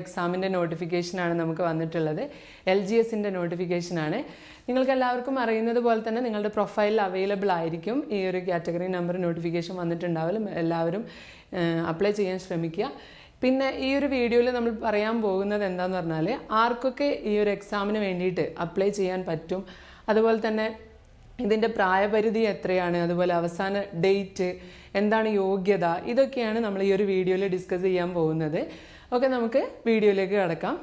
എക്സാമിന്റെ നോട്ടിഫിക്കേഷനാണ് നമുക്ക് വന്നിട്ടുള്ളത്. എൽ ജി എസിന്റെ നോട്ടിഫിക്കേഷനാണ്. നിങ്ങൾക്ക് എല്ലാവർക്കും അറിയുന്നത് പോലെ തന്നെ നിങ്ങളുടെ പ്രൊഫൈലിൽ അവൈലബിൾ ആയിരിക്കും. ഈ ഒരു കാറ്റഗറി നമ്പർ നോട്ടിഫിക്കേഷൻ വന്നിട്ടുണ്ടാവില്ല എല്ലാവരും അപ്ലൈ ചെയ്യാൻ ശ്രമിക്കുക. പിന്നെ ഈ ഒരു വീഡിയോയിൽ നമ്മൾ പറയാൻ പോകുന്നത് എന്താണെന്ന് പറഞ്ഞാൽ ആർക്കൊക്കെ ഈ ഒരു എക്സാമിന് വേണ്ടിയിട്ട് അപ്ലൈ ചെയ്യാൻ പറ്റും. അതുപോലെ തന്നെ ഇതിന്റെ പ്രായപരിധി എത്രയാണ് അതുപോലെ അവസാന ഡേറ്റ് എന്താണ് യോഗ്യത ഇതൊക്കെയാണ് നമ്മൾ ഈ ഒരു വീഡിയോയിൽ ഡിസ്കസ് ചെയ്യാൻ പോകുന്നത്. ഓക്കെ നമുക്ക് വീഡിയോയിലേക്ക് കിടക്കാം.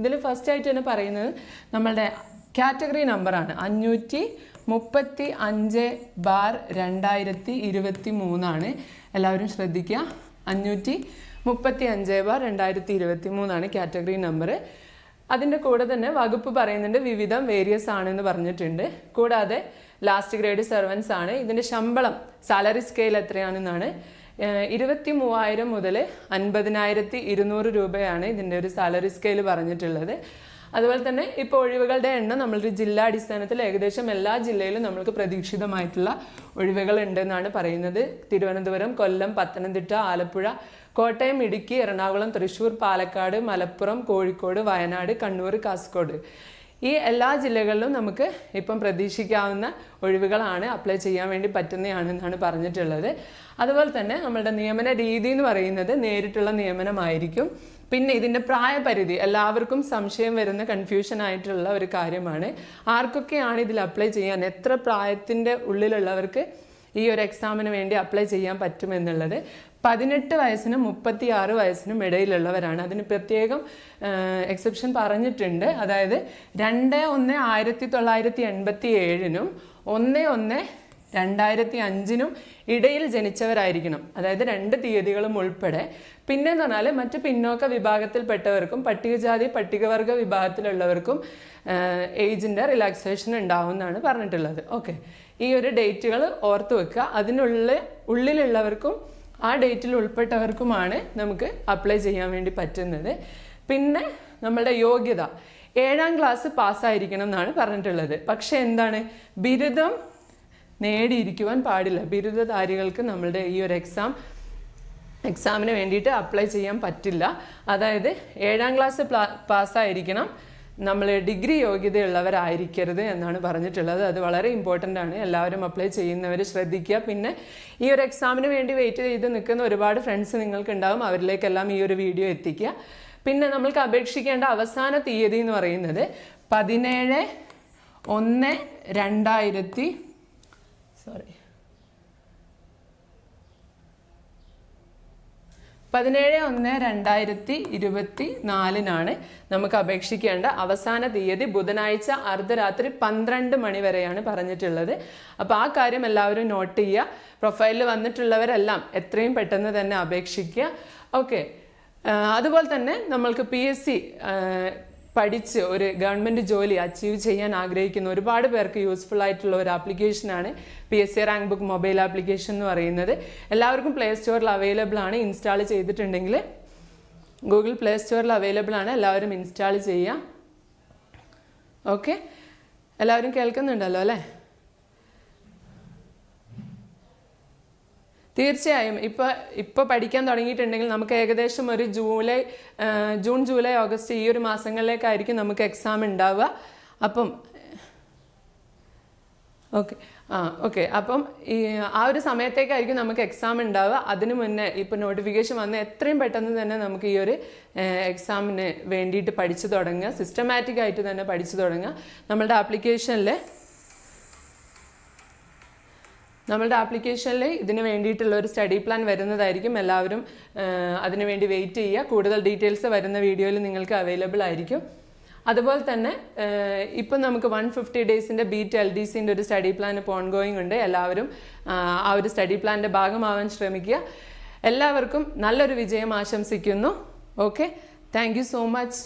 ഇതിൽ ഫസ്റ്റ് ആയിട്ട് തന്നെ പറയുന്നത് നമ്മളുടെ കാറ്റഗറി നമ്പറാണ് അഞ്ഞൂറ്റി മുപ്പത്തി അഞ്ച് ബാർ രണ്ടായിരത്തി ഇരുപത്തി മൂന്നാണ് എല്ലാവരും ശ്രദ്ധിക്കുക. അഞ്ഞൂറ്റി മുപ്പത്തി അഞ്ച് ബാർ രണ്ടായിരത്തി ഇരുപത്തി മൂന്നാണ് കാറ്റഗറി നമ്പർ അതിന്റെ കൂടെ തന്നെ വകുപ്പ് പറയുന്നുണ്ട് വിവിധം വേരിയസ് ആണെന്ന് പറഞ്ഞിട്ടുണ്ട്. കൂടാതെ ലാസ്റ്റ് ഗ്രേഡ് സെർവൻസ് ആണ്. ഇതിന്റെ ശമ്പളം സാലറി സ്കെയിൽ എത്രയാണെന്നാണ്. ഇരുപത്തി മൂവായിരം മുതൽ അൻപതിനായിരത്തി ഇരുന്നൂറ് രൂപയാണ് ഇതിന്റെ ഒരു സാലറി സ്കെയിൽ പറഞ്ഞിട്ടുള്ളത്. അതുപോലെ തന്നെ ഇപ്പോൾ ഒഴിവുകളുടെ എണ്ണം നമ്മളൊരു ജില്ലാ അടിസ്ഥാനത്തിൽ ഏകദേശം എല്ലാ ജില്ലയിലും നമ്മൾക്ക് പ്രതീക്ഷിതമായിട്ടുള്ള ഒഴിവുകൾ ഉണ്ടെന്നാണ് പറയുന്നത്. തിരുവനന്തപുരം കൊല്ലം പത്തനംതിട്ട ആലപ്പുഴ കോട്ടയം ഇടുക്കി എറണാകുളം തൃശ്ശൂർ പാലക്കാട് മലപ്പുറം കോഴിക്കോട് വയനാട് കണ്ണൂർ കാസർഗോഡ്. ഈ എല്ലാ ജില്ലകളിലും നമുക്ക് ഇപ്പം പ്രതീക്ഷിക്കാവുന്ന ഒഴിവുകളാണ് അപ്ലൈ ചെയ്യാൻ വേണ്ടി പറ്റുന്നതാണെന്നാണ് പറഞ്ഞിട്ടുള്ളത്. അതുപോലെ തന്നെ നമ്മളുടെ നിയമന രീതി എന്ന് പറയുന്നത് നേരിട്ടുള്ള നിയമനമായിരിക്കും. പിന്നെ ഇതിന്റെ പ്രായപരിധി എല്ലാവർക്കും സംശയം വരുന്ന കൺഫ്യൂഷൻ ആയിട്ടുള്ള ഒരു കാര്യമാണ്. ആർക്കൊക്കെയാണ് ഇതിൽ അപ്ലൈ ചെയ്യാൻ എത്ര പ്രായത്തിന്റെ ഉള്ളിലുള്ളവർക്ക് ഈ ഒരു എക്സാമിന് വേണ്ടി അപ്ലൈ ചെയ്യാൻ പറ്റുമെന്നുള്ളത്. പതിനെട്ട് വയസ്സിനും മുപ്പത്തി ആറ് വയസ്സിനും ഇടയിലുള്ളവരാണ്. അതിന് പ്രത്യേകം എക്സെപ്ഷൻ പറഞ്ഞിട്ടുണ്ട്. അതായത് രണ്ട് ഒന്ന് ആയിരത്തി തൊള്ളായിരത്തി എൺപത്തി ഏഴിനും ഒന്ന് ഒന്ന് രണ്ടായിരത്തി അഞ്ചിനും ഇടയിൽ ജനിച്ചവരായിരിക്കണം. അതായത് രണ്ട് തീയതികളും ഉൾപ്പെടെ. പിന്നെ എന്ന് പറഞ്ഞാൽ മറ്റ് പിന്നോക്ക വിഭാഗത്തിൽപ്പെട്ടവർക്കും പട്ടികജാതി പട്ടികവർഗ വിഭാഗത്തിലുള്ളവർക്കും ഏജിന്റെ റിലാക്സേഷൻ ഉണ്ടാവുമെന്നാണ് പറഞ്ഞിട്ടുള്ളത്. ഓക്കെ ഈ ഒരു ഡേറ്റുകൾ ഓർത്ത് വെക്കുക. അതിനുള്ള ഉള്ളിലുള്ളവർക്കും ആ ഡേറ്റിൽ ഉൾപ്പെട്ടവർക്കുമാണ് നമുക്ക് അപ്ലൈ ചെയ്യാൻ വേണ്ടി പറ്റുന്നത്. പിന്നെ നമ്മളുടെ യോഗ്യത. ഏഴാം ക്ലാസ് പാസ്സായിരിക്കണം എന്നാണ് പറഞ്ഞിട്ടുള്ളത്. പക്ഷേ എന്താണ്? ബിരുദം നേടിയിരിക്കുവാൻ പാടില്ല. ബിരുദധാരികൾക്ക് നമ്മളുടെ ഈ ഒരു എക്സാം എക്സാമിന് വേണ്ടിയിട്ട് അപ്ലൈ ചെയ്യാൻ പറ്റില്ല. അതായത് ഏഴാം ക്ലാസ് പാസ്സായിരിക്കണം. നമ്മൾ ഡിഗ്രി യോഗ്യതയുള്ളവരായിരിക്കരുത് എന്നാണ് പറഞ്ഞിട്ടുള്ളത്. അത് വളരെ ഇമ്പോർട്ടന്റ് ആണ്. എല്ലാവരും അപ്ലൈ ചെയ്യുന്നവർ ശ്രദ്ധിക്കുക. പിന്നെ ഈ ഒരു എക്സാമിന് വേണ്ടി വെയിറ്റ് ചെയ്ത് നിൽക്കുന്ന ഒരുപാട് ഫ്രണ്ട്സ് നിങ്ങൾക്ക് ഉണ്ടാവും അവരിലേക്കെല്ലാം ഈ ഒരു വീഡിയോ എത്തിക്കുക. പിന്നെ നമ്മൾക്ക് അപേക്ഷിക്കേണ്ട അവസാന തീയതി എന്ന് പറയുന്നത് പതിനേഴ് ഒന്ന് രണ്ടായിരത്തി സോറി പതിനേഴ് ഒന്ന് രണ്ടായിരത്തി ഇരുപത്തി നാലിനാണ് നമുക്ക് അപേക്ഷിക്കേണ്ട അവസാന തീയതി ബുധനാഴ്ച അർദ്ധരാത്രി പന്ത്രണ്ട് മണി വരെയാണ് പറഞ്ഞിട്ടുള്ളത്. അപ്പോൾ ആ കാര്യം എല്ലാവരും നോട്ട് ചെയ്യുക. പ്രൊഫൈലിൽ വന്നിട്ടുള്ളവരെല്ലാം എത്രയും പെട്ടെന്ന് തന്നെ അപേക്ഷിക്കുക. ഓക്കെ അതുപോലെ തന്നെ നമ്മൾക്ക് പി എസ് സി പഠിച്ച് ഒരു ഗവൺമെന്റ് ജോലി അച്ചീവ് ചെയ്യാൻ ആഗ്രഹിക്കുന്ന ഒരുപാട് പേർക്ക് യൂസ്ഫുൾ ആയിട്ടുള്ള ഒരു ആപ്ലിക്കേഷനാണ് P S C rank book mobile application എന്ന് പറയുന്നത്. എല്ലാവർക്കും പ്ലേ സ്റ്റോറിൽ അവൈലബിൾ ആണ്. ഇൻസ്റ്റാൾ ചെയ്തിട്ടുണ്ടെങ്കിൽ ഗൂഗിൾ പ്ലേ സ്റ്റോറിൽ അവൈലബിൾ ആണ്. എല്ലാവരും ഇൻസ്റ്റാൾ ചെയ്യുക ഓക്കെ എല്ലാവരും കേൾക്കുന്നുണ്ടല്ലോ അല്ലേ? തീർച്ചയായും. ഇപ്പോൾ ഇപ്പോൾ പഠിക്കാൻ തുടങ്ങിയിട്ടുണ്ടെങ്കിൽ നമുക്ക് ഏകദേശം ഒരു ജൂലൈ ജൂൺ ജൂലൈ ഓഗസ്റ്റ് ഈ ഒരു മാസങ്ങളിലേക്കായിരിക്കും നമുക്ക് എക്സാം ഉണ്ടാവുക. അപ്പം ഓക്കെ. ആ ഓക്കെ. അപ്പം ഈ ആ ഒരു സമയത്തേക്കായിരിക്കും നമുക്ക് എക്സാം ഉണ്ടാവുക. അതിന് മുന്നേ ഇപ്പോൾ നോട്ടിഫിക്കേഷൻ വന്ന് എത്രയും പെട്ടെന്ന് തന്നെ നമുക്ക് ഈ ഒരു എക്സാമിന് വേണ്ടിയിട്ട് പഠിച്ചു തുടങ്ങുക. സിസ്റ്റമാറ്റിക് ആയിട്ട് തന്നെ പഠിച്ചു തുടങ്ങുക. നമ്മളുടെ ആപ്ലിക്കേഷനിൽ നമ്മളുടെ ആപ്ലിക്കേഷനിൽ ഇതിന് വേണ്ടിയിട്ടുള്ള ഒരു സ്റ്റഡി പ്ലാൻ വരുന്നതായിരിക്കും. എല്ലാവരും അതിനുവേണ്ടി വെയിറ്റ് ചെയ്യുക. കൂടുതൽ ഡീറ്റെയിൽസ് വരുന്ന വീഡിയോയിൽ നിങ്ങൾക്ക് അവൈലബിൾ ആയിരിക്കും. അതുപോലെ തന്നെ ഇപ്പം നമുക്ക് വൺ ഫിഫ്റ്റി ഡേയ്സിന്റെ ബീറ്റ് എൽ ഡി സിന്റെ ഒരു സ്റ്റഡി പ്ലാൻ ഇപ്പോൾ ഓൺഗോയിങ് ഉണ്ട്. എല്ലാവരും ആ ഒരു സ്റ്റഡി പ്ലാന്റെ ഭാഗമാവാൻ ശ്രമിക്കുക. എല്ലാവർക്കും നല്ലൊരു വിജയം ആശംസിക്കുന്നു. Okay thank so much